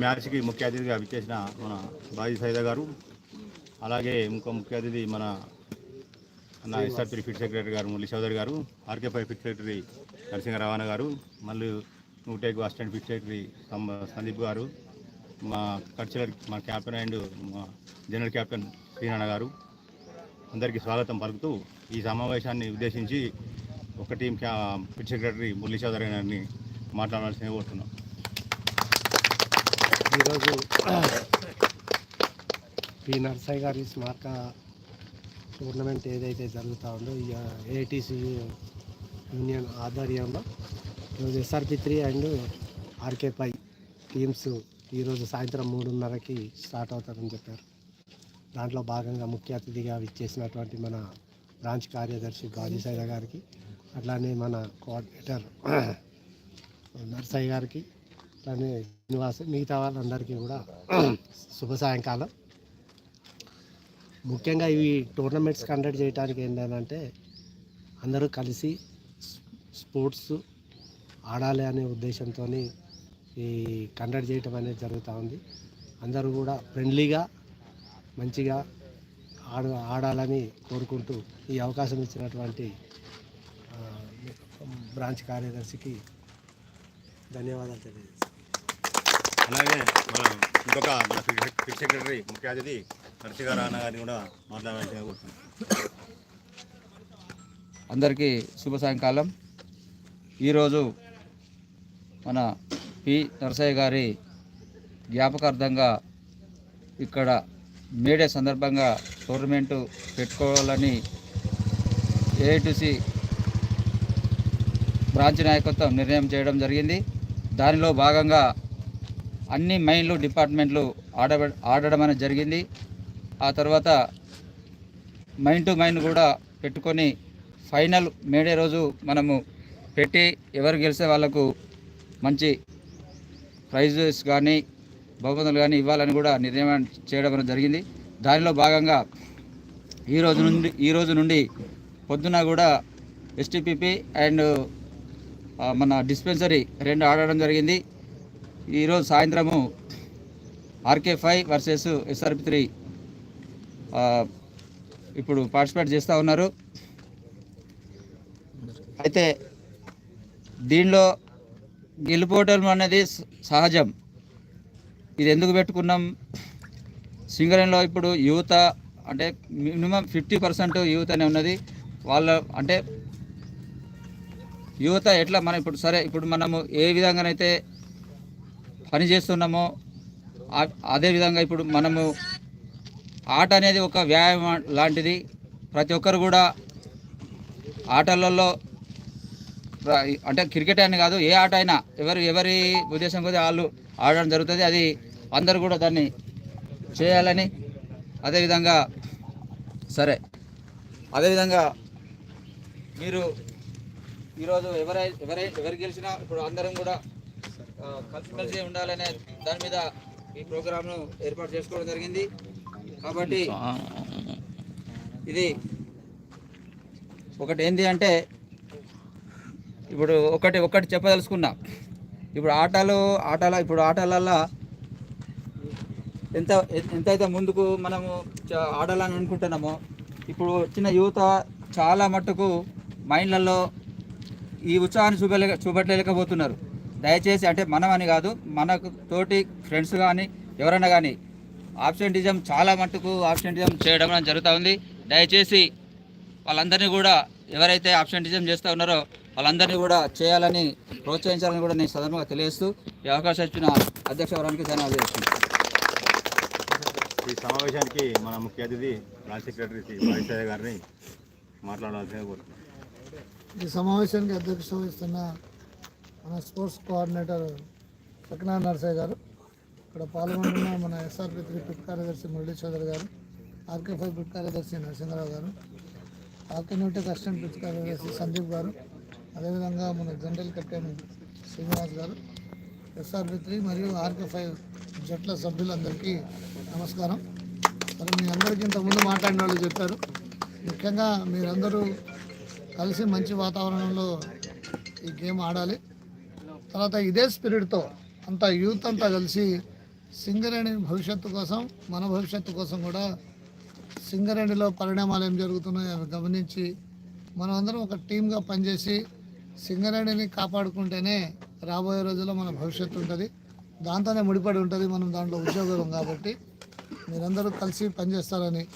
మ్యాచ్కి ముఖ్య అతిథిగా విచ్చేసిన మన బాజీ సైదా గారు అలాగే ఇంకో ముఖ్య అతిథి మన నా ఎస్ఆర్పి ఫిట్ సెక్రటరీ గారు మురళీ చౌదరి గారు ఫైవ్ ఫిట్ సెక్రటరీ నరసింహ రవాణా గారు మళ్ళీ నూటేకు assistant fit secretary Sandeep garu మా కల్చరల్ మా క్యాప్టెన్ అండ్ మా జనరల్ క్యాప్టెన్ శ్రీనారాయణ గారు. అందరికీ స్వాగతం పలుకుతూ ఈ సమావేశాన్ని ఉద్దేశించి ఒక టీం క్యా ఫిట్ సెక్రటరీ మురళీ చౌదరి గారిని మాట్లాడాల్సిందిగా కోరుతున్నాం. ఈరోజు పి నర్సయ్య గారి స్మారక టోర్నమెంట్ ఏదైతే జరుగుతూ ఉందో ఈ ఏటీసీ యూనియన్ ఆధ్వర్యంలో ఈరోజు SRP three and RK five teams ఈరోజు సాయంత్రం మూడున్నరకి స్టార్ట్ అవుతారని చెప్పారు. దాంట్లో భాగంగా ముఖ్య అతిథిగా విచ్చేసినటువంటి మన బ్రాంచ్ కార్యదర్శి గాజీ సైద గారికి అట్లానే మన కోఆర్డినేటర్ నర్సయ్య గారికి అట్లానే శ్రీనివాస్ మిగతా వాళ్ళందరికీ కూడా శుభ సాయంకాలం. ముఖ్యంగా ఇవి టోర్నమెంట్స్ కండక్ట్ చేయడానికి ఏంటంటే అందరూ కలిసి స్పోర్ట్స్ ఆడాలి అనే ఉద్దేశంతో ఈ కండక్ట్ చేయటం అనేది జరుగుతూ ఉంది. అందరూ కూడా ఫ్రెండ్లీగా మంచిగా ఆడ ఆడాలని కోరుకుంటూ ఈ అవకాశం ఇచ్చినటువంటి బ్రాంచ్ కార్యదర్శికి ధన్యవాదాలు తెలియజేస్తాను అలాగే మనం ఇంకొక మన ఫిక్స్ సెక్రటరీ ముఖ్య అతిథి నరసింహ రాణ గారిని కూడా మాట్లాడాల్సిందిగా కోరుతున్నాం. అందరికీ శుభ సాయంకాలం. ఈరోజు మన పి నరసయ్య గారి జ్ఞాపకార్థంగా ఇక్కడ మేడే సందర్భంగా టోర్నమెంటు పెట్టుకోవాలని ఏఐటిసి బ్రాంచ్ నాయకత్వం నిర్ణయం చేయడం జరిగింది. దానిలో భాగంగా అన్ని మైన్లు డిపార్ట్మెంట్లు ఆడ ఆడడం అనేది జరిగింది. ఆ తర్వాత మైన్ టు మైన్ కూడా పెట్టుకొని ఫైనల్ మేడే రోజు మనము పెట్టి ఎవరు గెలిస్తే వాళ్ళకు మంచి ప్రైజెస్ కానీ బహుమతులు కానీ ఇవ్వాలని కూడా నిర్ణయం చేయడం అనేది జరిగింది. దానిలో భాగంగా ఈ రోజు నుండి ఈ రోజు నుండి పొద్దున కూడా ఎస్టీపీపీ అండ్ మన డిస్పెన్సరీ రెండు ఆడడం జరిగింది. ఈరోజు సాయంత్రము RK five versus SRP three ఇప్పుడు పార్టిసిపేట్ చేస్తూ ఉన్నారు. అయితే దీనిలో గెలుపోవటం అనేది సహజం. ఇది ఎందుకు పెట్టుకున్నాం? సింగరేణిలో ఇప్పుడు యువత అంటే మినిమం ఫిఫ్టీ పర్సెంట్ యూత్ అనే ఉన్నది. వాళ్ళ అంటే యువత ఎట్లా మనం ఇప్పుడు సరే ఇప్పుడు మనము ఏ విధంగానైతే పని చేస్తున్నామో అదే విధంగా ఇప్పుడు మనము ఆట అనేది ఒక వ్యాయామం లాంటిది. ప్రతి ఒక్కరు కూడా ఆటలలో అంటే క్రికెట్ అని కాదు ఏ ఆట అయినా ఎవరు ఎవరి ఉద్దేశం కొద్దీ వాళ్ళు ఆడడం జరుగుతుంది. అది అందరూ కూడా దాన్ని చేయాలని అదేవిధంగా సరే. అదేవిధంగా మీరు ఈరోజు ఎవరై ఎవరై ఎవరు గెలిచినా ఇప్పుడు అందరం కూడా కలిసిమెలిసి ఉండాలనే దాని మీద ఈ ప్రోగ్రామ్ను ఏర్పాటు చేసుకోవడం జరిగింది. కాబట్టి ఇది ఒకటి ఏంటి అంటే ఇప్పుడు ఒకటి ఒకటి చెప్పదలుచుకున్నా. ఇప్పుడు ఆటలు ఆటల ఇప్పుడు ఆటలల్లో ఎంత ఎంతైతే ముందుకు మనము ఆడాలని అనుకుంటున్నామో ఇప్పుడు వచ్చిన యువత చాలా మట్టుకు మైండ్లలో ఈ ఉత్సాహాన్ని చూపలేక చూపట్లేకపోతున్నారు దయచేసి అంటే మనం అని కాదు మనకు తోటి ఫ్రెండ్స్ కానీ ఎవరైనా కానీ ఆబ్సెంటిజం చాలా మట్టుకు ఆబ్సెంటిజం చేయడం అనేది జరుగుతూ ఉంది. దయచేసి వాళ్ళందరినీ కూడా ఎవరైతే ఆబ్సెంటిజం చేస్తూ ఉన్నారో వాళ్ళందరినీ కూడా చేయాలని ప్రోత్సహించాలని కూడా నేను సందర్భంగా తెలియజేస్తూ ఈ అవకాశం ఇచ్చిన అధ్యక్ష వరానికి ధన్యవాదాలు చేస్తున్నాను ఈ సమావేశానికి మన ముఖ్య అతిథి బ్రాంచ్ సెక్రటరీ శ్రీ గారిని మాట్లాడాల్సిందిగా కోరుతున్నాం ఈ సమావేశానికి అధ్యక్షత వహిస్తున్న మన స్పోర్ట్స్ కోఆర్డినేటర్ సత్యనారాయణ నరసయ్య గారు ఇక్కడ పాల్గొంటున్న మన ఎస్ఆర్పి త్రీ పిట్ కార్యదర్శి మురళీ చౌదరి గారు ఆర్కే ఫైవ్ పిట్ కార్యదర్శి నరసింహరావు గారు ఆర్కే న్యూటెక్ అసిస్టెంట్ పిట్ కార్యదర్శి సందీప్ గారు అదేవిధంగా మన general captain Srinivas garu SRP three మరియు ఆర్కే ఫైవ్ జట్ల సభ్యులందరికీ నమస్కారం. మరి మీ అందరికీ ఇంతకుముందు మాట్లాడిన వాళ్ళు చెప్పారు. ముఖ్యంగా మీరందరూ కలిసి మంచి వాతావరణంలో ఈ గేమ్ ఆడాలి. తర్వాత ఇదే స్పిరిట్తో అంతా యూత్ అంతా కలిసి సింగరేణి భవిష్యత్తు కోసం మన భవిష్యత్తు కోసం కూడా సింగరేణిలో పరిణామాలు ఏం జరుగుతున్నాయో అవి గమనించి మనం అందరం ఒక టీమ్గా పనిచేసి సింగరేణిని కాపాడుకుంటేనే రాబోయే రోజుల్లో మన భవిష్యత్తు ఉంటుంది. దాంతోనే ముడిపడి ఉంటుంది మనం దాంట్లో ఉద్యోగం కాబట్టి. మీరందరూ కలిసి పనిచేస్తారని.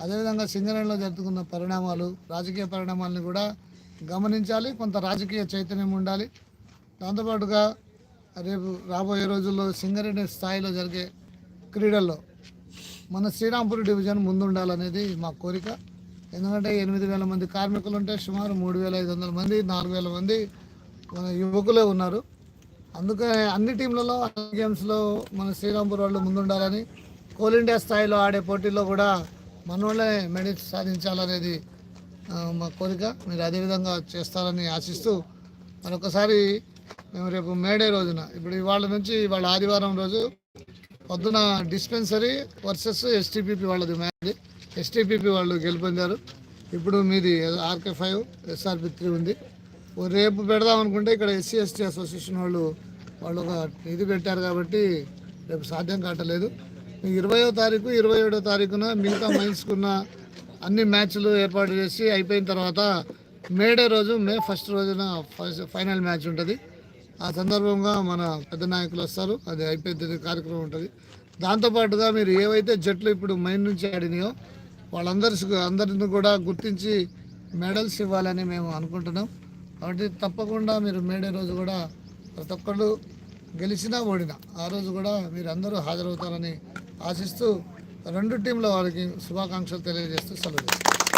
అదేవిధంగా సింగరేణిలో జరుగుతున్న పరిణామాలు రాజకీయ పరిణామాలను కూడా గమనించాలి. కొంత రాజకీయ చైతన్యం ఉండాలి. దాంతోపాటుగా రేపు రాబోయే రోజుల్లో సింగరేణి స్థాయిలో జరిగే క్రీడల్లో మన శ్రీరాంపూర్ డివిజన్ ముందుండాలనేది మా కోరిక. ఎందుకంటే ఎనిమిది వేల మంది కార్మికులు ఉంటే సుమారు మూడు వేల ఐదు వందల మంది నాలుగు వేల మంది మన యువకులే ఉన్నారు. అందుకే అన్ని టీంలలో అన్ని గేమ్స్లో మన శ్రీరాంపూర్ వాళ్ళు ముందుండాలని కోల్ ఇండియా స్థాయిలో ఆడే పోటీల్లో కూడా మన వాళ్ళే మెడల్స్ సాధించాలనేది మా కోరిక. మీరు అదేవిధంగా చేస్తారని ఆశిస్తూ మరొకసారి మేము రేపు మేడే రోజున ఇప్పుడు ఇవాళ నుంచి ఇవాళ ఆదివారం రోజు పొద్దున డిస్పెన్సరీ వర్సెస్ ఎస్టీపీపీ వాళ్ళది మ్యాచ్. ఎస్టీపీపీ వాళ్ళు గెలుపొందారు. ఇప్పుడు మీది ఆర్కే ఫైవ్ ఎస్ఆర్పి త్రీ ఉంది. ఓ రేపు పెడదాం అనుకుంటే ఇక్కడ ఎస్సీ ఎస్టీ అసోసియేషన్ వాళ్ళు వాళ్ళు ఒక ఇది పెట్టారు కాబట్టి రేపు సాధ్యం కావట్లేదు. ఇరవయో తారీఖు ఇరవై ఏడో తారీఖున మిగతా మైన్స్కున్న అన్ని మ్యాచ్లు ఏర్పాటు చేసి అయిపోయిన తర్వాత మేడే రోజు మే ఫస్ట్ రోజున ఫస్ట్ ఫైనల్ మ్యాచ్ ఉంటుంది. ఆ సందర్భంగా మన పెద్ద నాయకులు వస్తారు. అది అయిపోయింది కార్యక్రమం ఉంటుంది. దాంతోపాటుగా మీరు ఏవైతే జట్లు ఇప్పుడు మైన్ నుంచి ఆడినాయో వాళ్ళందరి అందరిని కూడా గుర్తించి మెడల్స్ ఇవ్వాలని మేము అనుకుంటున్నాం. కాబట్టి తప్పకుండా మీరు మేడే రోజు కూడా ప్రతి ఒక్కళ్ళు గెలిచినా ఓడినా ఆ రోజు కూడా మీరు అందరూ హాజరవుతారని ఆశిస్తూ రెండు టీంల వారికి శుభాకాంక్షలు తెలియజేస్తూ సెలవు తీసుకుంటాను.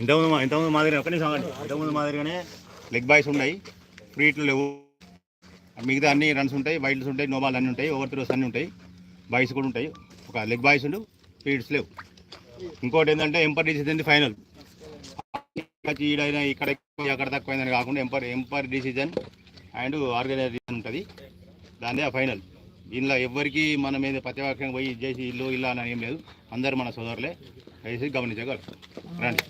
ఇంతకుముందు ఇంతకుముందు మాదిరి ఒక నిమిషం. ఇంతకుముందు మాదిరిగానే లెగ్ బాయ్స్ ఉన్నాయి. ఫ్రీట్లు లేవు. మిగతా అన్ని రన్స్ ఉంటాయి వైల్డ్స్ ఉంటాయి నోబాల్ అన్నీ ఉంటాయి ఓవర్ త్రోస్ అన్నీ ఉంటాయి. బాయ్స్ కూడా ఉంటాయి. ఒక లెగ్ బాయ్స్ ఉండు ఫీడ్స్ లేవు. ఇంకోటి ఏంటంటే ఎంపర్ డిసిజన్ ఫైనల్ ఈడైనా ఇక్కడ ఎక్కువ అక్కడ తక్కువ అయిందని కాకుండా ఎంపర్ ఎంపర్ డిసిజన్ అండ్ ఆర్గనైజేషన్ ఉంటుంది. దానిదే ఆ ఫైనల్. దీనిలో ఎవరికి మన మీద ప్రతిపక్షం పోయి చేసి ఇల్లు ఇల్లు అని ఏం లేదు. అందరు మన సోదరులే. దయచేసి గమనించగలరు. రండి.